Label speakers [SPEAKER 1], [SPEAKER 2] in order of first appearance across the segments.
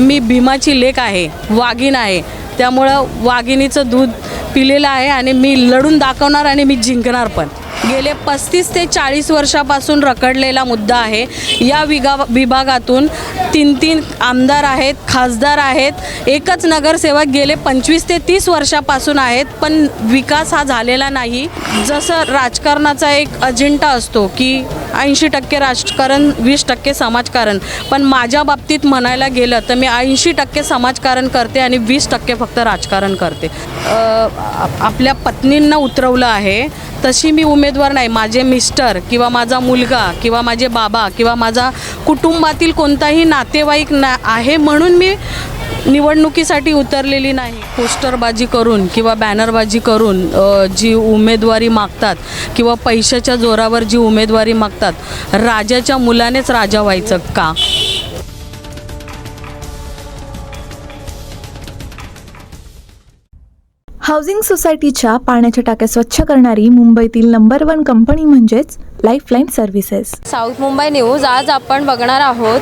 [SPEAKER 1] मी भीमाची लेक आहे वाघीण आहे. त्यामुळं वाघिणीचं दूध पिलेलं आहे आणि मी लढून दाखवणार आणि मी जिंकणार पण. गेले पस्तीस ते चाळीस वर्षापासून रखडलेला मुद्दा आहे. या विगा विभागातून तीन तीन आमदार आहेत खासदार आहेत. एकच नगरसेवक गेले पंचवीस ते तीस वर्षापासून आहेत पण विकास हा झालेला नाही. जसं राजकारणाचा एक अजेंडा असतो की ऐंशी टक्के राजकारण वीस टक्के समाजकारण. पण माझ्या बाबतीत म्हणायला गेलं तर मी ऐंशी टक्के समाजकारण करते आणि वीस टक्के फक्त राजकारण करते. आपल्या पत्नींना उतरवलं आहे तशी मी उमेदवार नाही. माझे मिस्टर किंवा माझा मुलगा किंवा माझे बाबा किंवा माझा कुटुंबातील कोणताही नातेवाईक ना आहे म्हणून मी निवडणुकीसाठी उतरलेली नाही. पोस्टरबाजी करून किंवा बॅनरबाजी करून जी उमेदवारी मागतात किंवा पैशाच्या जोरावर जी उमेदवारी मागतात राजाच्या मुलानेच राजा व्हायचं का?
[SPEAKER 2] हाऊसिंग सोसायटीच्या पाण्याच्या टाक्या स्वच्छ करणारी मुंबईतील नंबर वन कंपनी म्हणजेच lifeline services
[SPEAKER 3] south Mumbai news आज आपण बघणार आहोत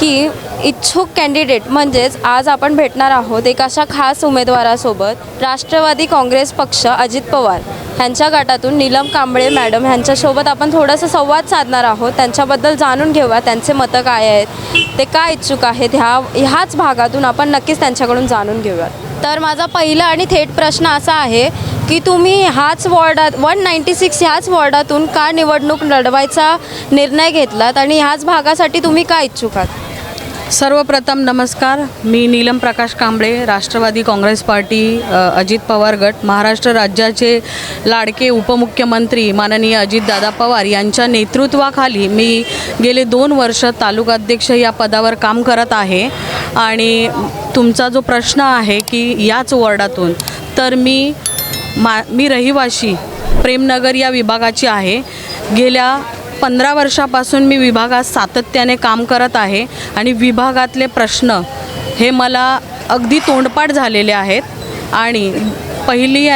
[SPEAKER 3] की इच्छुक कॅन्डिडेट म्हणजेच आज आपण भेटणार आहोत एक अशा खास उमेदवारासोबत राष्ट्रवादी काँग्रेस पक्ष अजित पवार. ह्यांच्या गटातून नीलम कांबळे मॅडम ह्यांच्यासोबत आपण थोडंसं संवाद साधणार आहोत. त्यांच्याबद्दल जाणून घेऊया त्यांचे मतं काय आहेत ते काय इच्छुक आहेत ह्या ह्याच भागातून आपण नक्कीच त्यांच्याकडून जाणून घेऊयात. तर माझा पहिला आणि थेट प्रश्न असा आहे की तुम्ही ह्याच वॉर्डात वन नाईंटी सिक्स ह्याच वॉर्डातून का निवडणूक लढवायचा निर्णय घेतलात आणि ह्याच भागासाठी तुम्ही का इच्छुक आहात?
[SPEAKER 1] सर्वप्रथम नमस्कार. मी नीलम प्रकाश कांबळे राष्ट्रवादी काँग्रेस पार्टी अजित पवार गट महाराष्ट्र राज्याचे लाडके उपमुख्यमंत्री माननीय अजितदादा पवार यांच्या नेतृत्वाखाली मी गेले दोन वर्ष तालुकाध्यक्ष या पदावर काम करत आहे. आणि तुमचा जो प्रश्न आहे की याच वॉर्डातून तर मी मा मी रहिवाशी प्रेमनगर या विभागाची आहे. गेल्या पंधरा वर्षापासून मी विभागात सातत्याने काम करत आहे आणि विभागातले प्रश्न हे मला अगदी तोंडपाठ झालेले आहेत. आणि पहिली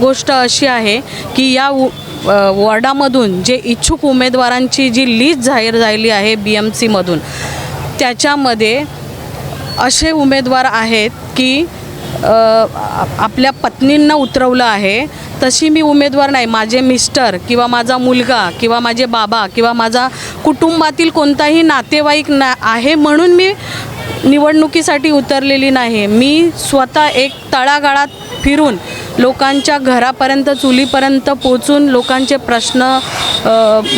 [SPEAKER 1] गोष्ट अशी आहे की या वॉर्डामधून जे इच्छुक उमेदवारांची जी लिस्ट जाहीर झालेली आहे बी एम सीमधून त्याच्यामध्ये असे उमेदवार आहेत की आपल्या पत्नींना उतरवलं आहे तशी मी उमेदवार नाही. माझे मिस्टर किंवा माझा मुलगा किंवा माझे बाबा किंवा माझा कुटुंबातील कोणताही नातेवाईक ना आहे म्हणून मी निवडणुकीसाठी उतरलेली नाही. मी स्वतः एक तळागाळात फिरून लोकांच्या घरापर्यंत चुलीपर्यंत पोचून लोकांचे प्रश्न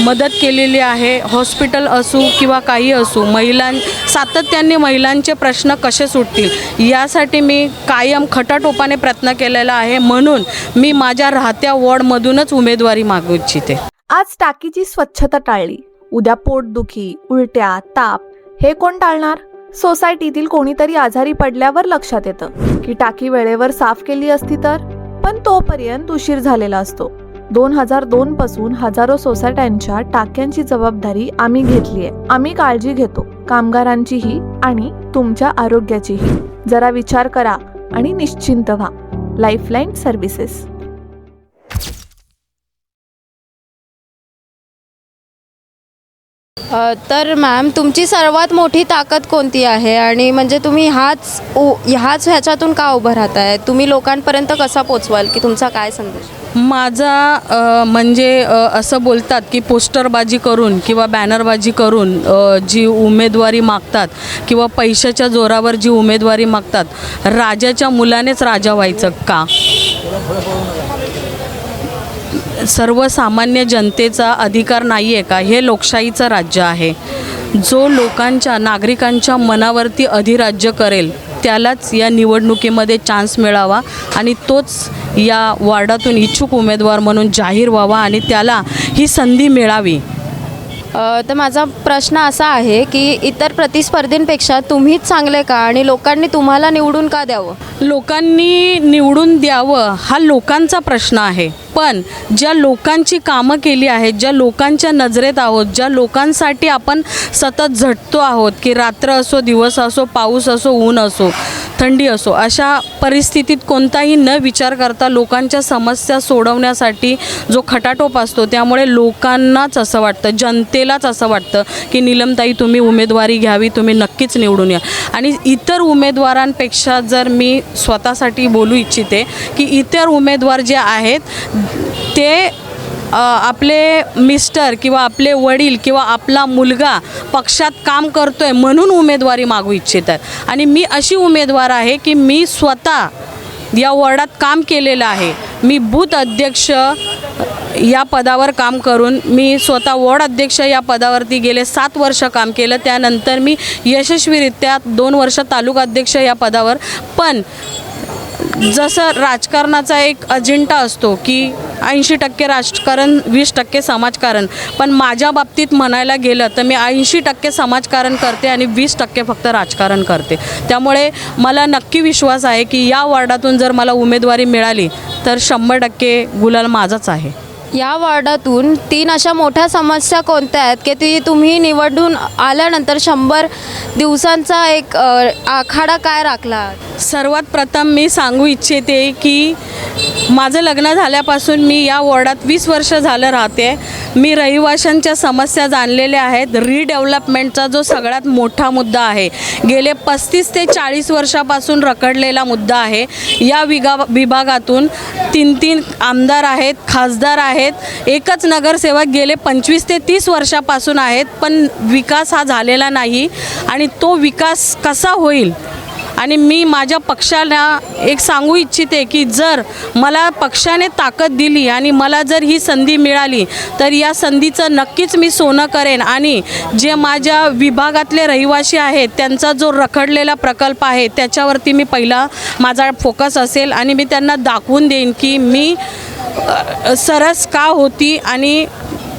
[SPEAKER 1] मदत केलेली आहे. हॉस्पिटल असू किंवा काही असू महिलां सातत्याने महिलांचे प्रश्न कसे सुटतील? यासाठी मी कायम खटाटोपाने प्रयत्न केलेला आहे. म्हणून मी माझ्या राहत्या वॉर्डमधूनच उमेदवारी मागू इच्छिते.
[SPEAKER 2] आज टाकीची स्वच्छता टाळली. उद्या पोटदुखी उलट्या ताप हे कोण टाळणार? सोसायटीतील कोणीतरी आजारी पडल्यावर लक्षात येतं. की टाकी वेळेवर साफ केली असती तर? पण तोपर्यंत उशीर झालेला असतो. दोन हजार दोन पासून हजारो सोसायट्यांच्या टाक्यांची जबाबदारी आम्ही घेतलीय. आम्ही काळजी घेतो कामगारांचीही आणि तुमच्या आरोग्याचीही. जरा विचार करा आणि निश्चिंत व्हा. लाईफलाईन सर्व्हिसेस
[SPEAKER 3] तर मॅम तुमची सर्वात मोठी ताकद कोणती आहे? आणि म्हणजे तुम्ही ह्याच उ ह्याच ह्याच्यातून का उभं राहताय? तुम्ही लोकांपर्यंत कसा पोचवाल? की तुमचा काय संदेश?
[SPEAKER 1] माझा अ, म्हणजे अ, असं बोलतात की पोस्टरबाजी करून किंवा बॅनरबाजी करून अ, जी उमेदवारी मागतात किंवा पैशाच्या जोरावर जी उमेदवारी मागतात राजाच्या मुलानेच राजा व्हायचं का? सर्वसामान्य जनतेचा अधिकार नाही आहे का? हे लोकशाहीचं राज्य आहे. जो लोकांच्या नागरिकांच्या मनावरती अधिराज्य करेल त्यालाच या निवडणुकीमध्ये चान्स मिळावा आणि तोच या वार्डातून इच्छुक उमेदवार म्हणून जाहीर व्हावा आणि त्याला ही संधी मिळावी.
[SPEAKER 3] तर माझा प्रश्न असा आहे की इतर प्रतिस्पर्धींपेक्षा तुम्हीच चांगले का आणि लोकांनी तुम्हाला निवडून का द्यावं?
[SPEAKER 1] लोकांनी निवडून द्यावं हा लोकांचा प्रश्न आहे. पण ज्या लोकांची कामं केली आहेत ज्या लोकांच्या नजरेत आहोत ज्या लोकांसाठी आपण सतत झटतो आहोत की रात्र असो दिवस असो पाऊस असो ऊन असो थंडी असो अशा परिस्थितीत कोणताही न विचार करता लोकांच्या समस्या सोडवण्यासाठी जो खटाटोप असतो त्यामुळे लोकांनाच असं वाटतं जनतेलाच असं वाटतं की निलमताई तुम्ही उमेदवारी घ्यावी तुम्ही नक्कीच निवडून या. आणि इतर उमेदवारांपेक्षा जर मी स्वतःसाठी बोलू इच्छिते की इतर उमेदवार जे आहेत ते आपले मिस्टर किंवा आपले वडील किंवा आपला मुलगा पक्षात काम करतोय म्हणून उमेदवारी मागू इच्छितात आणि मी अशी उमेदवार आहे की मी स्वतः या वॉर्डात काम केलेलं आहे. मी बूथ अध्यक्ष या पदावर काम करून मी स्वतः वॉर्ड अध्यक्ष या पदावरती गेले सात वर्ष काम केलं. त्यानंतर मी यशस्वीरित्या दोन वर्ष तालुका अध्यक्ष या पदावर. पण जसं राजकारणाचा एक अजेंडा असतो की ऐंशी टक्के राजकारण वीस टक्के समाजकारण. पण माझ्या बाबतीत म्हणायला गेलं तर मी ऐंशी टक्के समाजकारण करते आणि वीस टक्के फक्त राजकारण करते. त्यामुळे मला नक्की विश्वास आहे की या वॉर्डातून जर मला उमेदवारी मिळाली तर शंभर टक्के गुलाल माझाच आहे.
[SPEAKER 3] या वॉर्डातून तीन अशा मोठ्या समस्या कोणत्या आहेत की ती तुम्ही निवडून आल्यानंतर शंभर दिवसांचा एक आखाडा काय राखला
[SPEAKER 1] सर्वात प्रथम मी सांगू इच्छिते की माझं लग्न झाल्यापासून मी या वॉर्डात वीस वर्ष झालं राहते. मी रहिवाशांच्या समस्या जाणलेल्या आहेत. रिडेव्हलपमेंटचा जो सगळ्यात मोठा मुद्दा आहे गेले पस्तीस ते चाळीस वर्षापासून रखडलेला मुद्दा आहे. या विगा विभागातून तीन तीन आमदार आहेत खासदार आहेत. एकच नगरसेवक गेले पंचवीस ते तीस वर्षापासून आहेत पण विकास हा झालेला नाही. आणि तो विकास कसा होईल? आणि मी माझ्या पक्षाला एक सांगू इच्छिते की जर मला पक्षाने ताकद दिली आणि मला जर ही संधी मिळाली तर या संधीचं नक्कीच मी सोनं करेन. आणि जे माझ्या विभागातले रहिवासी आहेत त्यांचा जो रखडलेला प्रकल्प आहे त्याच्यावरती मी पहिला माझा फोकस असेल आणि मी त्यांना दाखवून देईन की मी सरस का होती आणि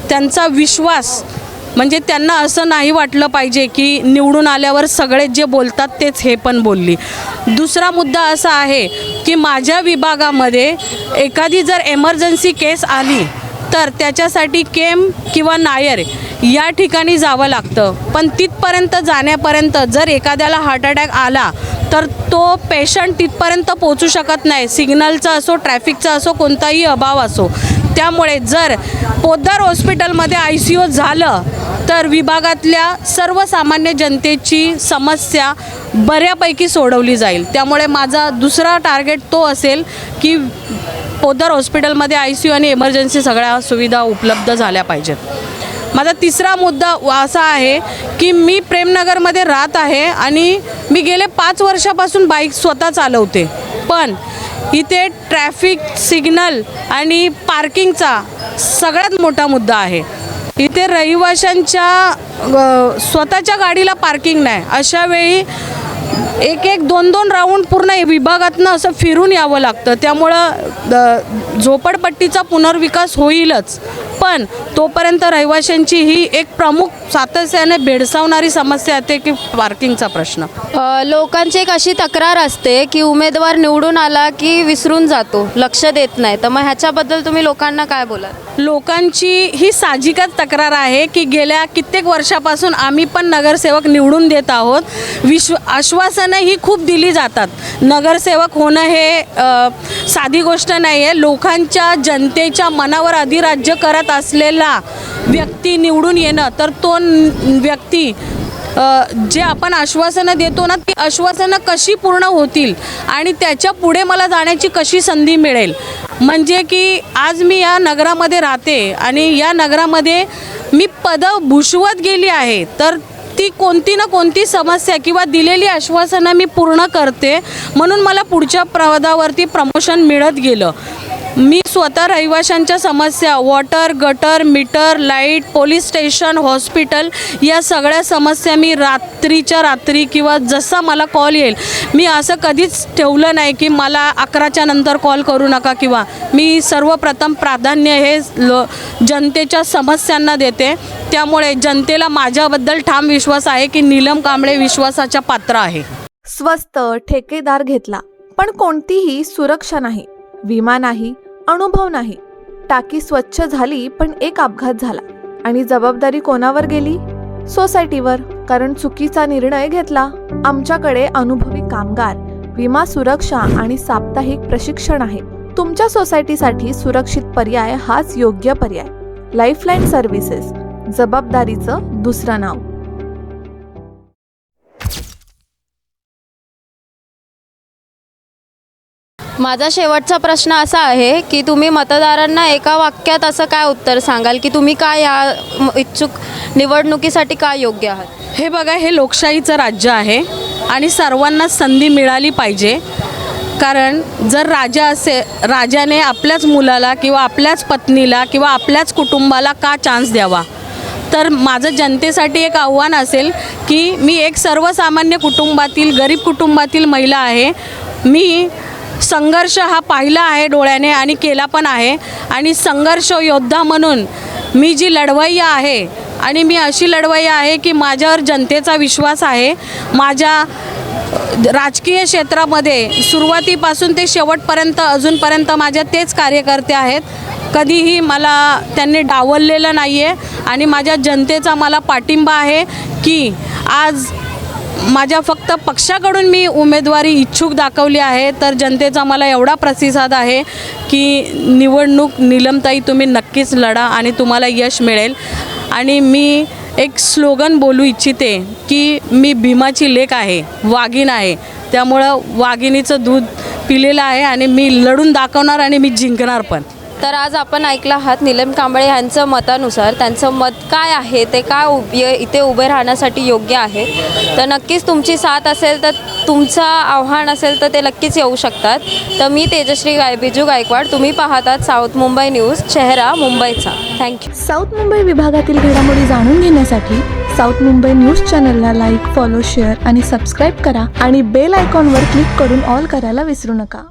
[SPEAKER 1] त्यांचा विश्वास म्हणजे त्यांना असं नाही वाटलं पाहिजे की निवडून आल्यावर सगळे जे बोलतात तेच हे पण बोलली. दुसरा मुद्दा असा आहे की माझ्या विभागामध्ये एखादी जर एमर्जन्सी केस आली तर त्याच्यासाठी केम किंवा नायर या ठिकाणी जावं लागतं. पण तिथपर्यंत जाण्यापर्यंत जर एखाद्याला हार्ट अटॅक आला तर तो पेशंट तिथपर्यंत पोचू शकत नाही. सिग्नलचा असो ट्रॅफिकचा असो कोणताही अभाव असो. त्यामुळे जर पोद्दार हॉस्पिटलमध्ये आय सी यू झालं तर विभागातल्या सर्वसामान्य जनतेची समस्या बऱ्यापैकी सोडवली जाईल. त्यामुळे माझा दुसरा टार्गेट तो असेल की पोद्दार हॉस्पिटलमध्ये आय सी यू आणि इमर्जन्सी सगळ्या सुविधा उपलब्ध झाल्या पाहिजेत. माझा तिसरा मुद्दा असा आहे की मी प्रेमनगरमध्ये राहत आहे आणि मी गेले पाच वर्षापासून बाईक स्वतः चालवते. पण इथे ट्रॅफिक सिग्नल आणि पार्किंगचा सगळ्यात मोठा मुद्दा आहे. इथे रहिवाशांच्या स्वतःच्या गाडीला पार्किंग नाही. अशा वेळी एक एक दोन दोन राऊंड पूर्ण विभागातनं असं फिरून यावं लागतं. त्यामुळं द- झोपडपट्टीचा पुनर्विकास होईलच. पण तोपर्यंत रहिवाशांची ही एक प्रमुख सातत्याने भेडसावणारी समस्या येते की पार्किंगचा प्रश्न.
[SPEAKER 3] लोकांची एक अशी तक्रार असते की उमेदवार निवडून आला की विसरून जातो लक्ष देत नाही. तर मग ह्याच्याबद्दल तुम्ही लोकांना काय बोलाल?
[SPEAKER 1] लोकांची ही साहजिकच तक्रार आहे की गेल्या कित्येक वर्षापासून आम्ही पण नगरसेवक निवडून देत आहोत. विश्व आश्वासनं ही खूप दिली जातात. नगरसेवक होणं हे साधी गोष्ट नाही आहे लोकांच्या जनतेच्या मनावर अधिराज्य करत असलेला व्यक्ती निवडून येणं तर तो व्यक्ती जे आपण आश्वासनं देतो ना ती आश्वासनं कशी पूर्ण होतील आणि त्याच्या पुढे मला जाण्याची कशी संधी मिळेल? म्हणजे की आज मी या नगरामध्ये राहते आणि या नगरामध्ये मी पदं भूषवत गेली आहे तर ती कोणती ना कोणती समस्या किंवा दिलेली आश्वासनं मी पूर्ण करते म्हणून मला पुढच्या पदावरती प्रमोशन मिळत गेलं. मी स्वतः रहिवाशांच्या समस्या water gutter meter light police station hospital या सगळ्या समस्या मी रात्रीच्या रात्री किंवा जसा मला कॉल येईल मी असं कधीच ठेवलं नाही की मला अकराच्या नंतर कॉल करू नका किंवा मी सर्वप्रथम प्राधान्य हे लो जनतेच्या समस्यांना देते. त्यामुळे जनतेला माझ्याबद्दल ठाम विश्वास आहे की नीलम कांबळे विश्वासाच्या पात्र आहे.
[SPEAKER 2] स्वस्त ठेकेदार घेतला पण कोणतीही सुरक्षा नाही विमा नाही अनुभव नाही. टाकी स्वच्छ झाली पण एक अपघात झाला. आणि जबाबदारी कोणावर गेली? सोसायटीवर. कारण चुकीचा निर्णय घेतला. आमच्याकडे अनुभवी कामगार विमा सुरक्षा आणि साप्ताहिक प्रशिक्षण आहे. तुमच्या सोसायटीसाठी सुरक्षित पर्याय हाच योग्य पर्याय. लाईफलाईन सर्व्हिसेस जबाबदारीचं दुसरं नाव.
[SPEAKER 3] माझा शेवटचा प्रश्न असा आहे की तुम्ही मतदारांना एका वाक्यात असं काय उत्तर सांगाल? की तुम्ही काय या इच्छुक निवडणुकीसाठी काय योग्य आहात?
[SPEAKER 1] हे बघा हे लोकशाहीचं राज्य आहे आणि सर्वांना संधी मिळाली पाहिजे. कारण जर राजा असे राजाने आपल्याच मुलाला किंवा आपल्याच पत्नीला किंवा आपल्याच कुटुंबाला का चान्स द्यावा? तर माझं जनतेसाठी एक आव्हान असेल की मी एक सर्वसामान्य कुटुंबातील गरीब कुटुंबातील महिला आहे. मी संघर्ष हा पाहिला आहे डोळ्याने आणि केला पण आहे. आणि संघर्ष योद्धा म्हणून मी जी लढवय्या आहे आणि मी अशी लढवय्या आहे की माझ्यावर जनतेचा विश्वास आहे. माझ्या राजकीय क्षेत्रामध्ये सुरुवातीपासून ते शेवटपर्यंत अजूनपर्यंत माझ्या तेच कार्यकर्ते आहेत. कधीही मला त्यांनी डावललेलं नाही आहे आणि माझ्या जनतेचा मला पाठिंबा आहे की आज माझ्या फक्त पक्षाकडून मी उमेदवारी इच्छुक दाखवली आहे तर जनतेचा मला एवढा प्रतिसाद आहे की निवडणूक निलमताई तुम्ही नक्कीच लढा आणि तुम्हाला यश मिळेल. आणि मी एक स्लोगन बोलू इच्छिते की मी भीमाची लेक आहे वाघीण आहे. त्यामुळं वाघिणीचं दूध पिलेलं आहे आणि मी लढून दाखवणार आणि मी जिंकणार पण.
[SPEAKER 3] तर आज आपण ऐकलं आहात निलम कांबळे यांचं मतानुसार त्यांचं मत काय आहे ते काय उब इथे उभे राहण्यासाठी योग्य आहे. तर नक्कीच तुमची साथ असेल तर तुमचं आव्हान असेल तर ते नक्कीच येऊ शकतात. तर मी तेजश्री गाय बिजू गायकवाड तुम्ही पाहतात साऊथ मुंबई न्यूज चेहरा मुंबईचा. थँक्यू
[SPEAKER 2] साऊथ मुंबई विभागातील घडामोडी जाणून घेण्यासाठी साऊथ मुंबई न्यूज चॅनलला लाईक फॉलो शेअर आणि सबस्क्राईब करा आणि बेल आयकॉनवर क्लिक करून ऑल करायला विसरू नका.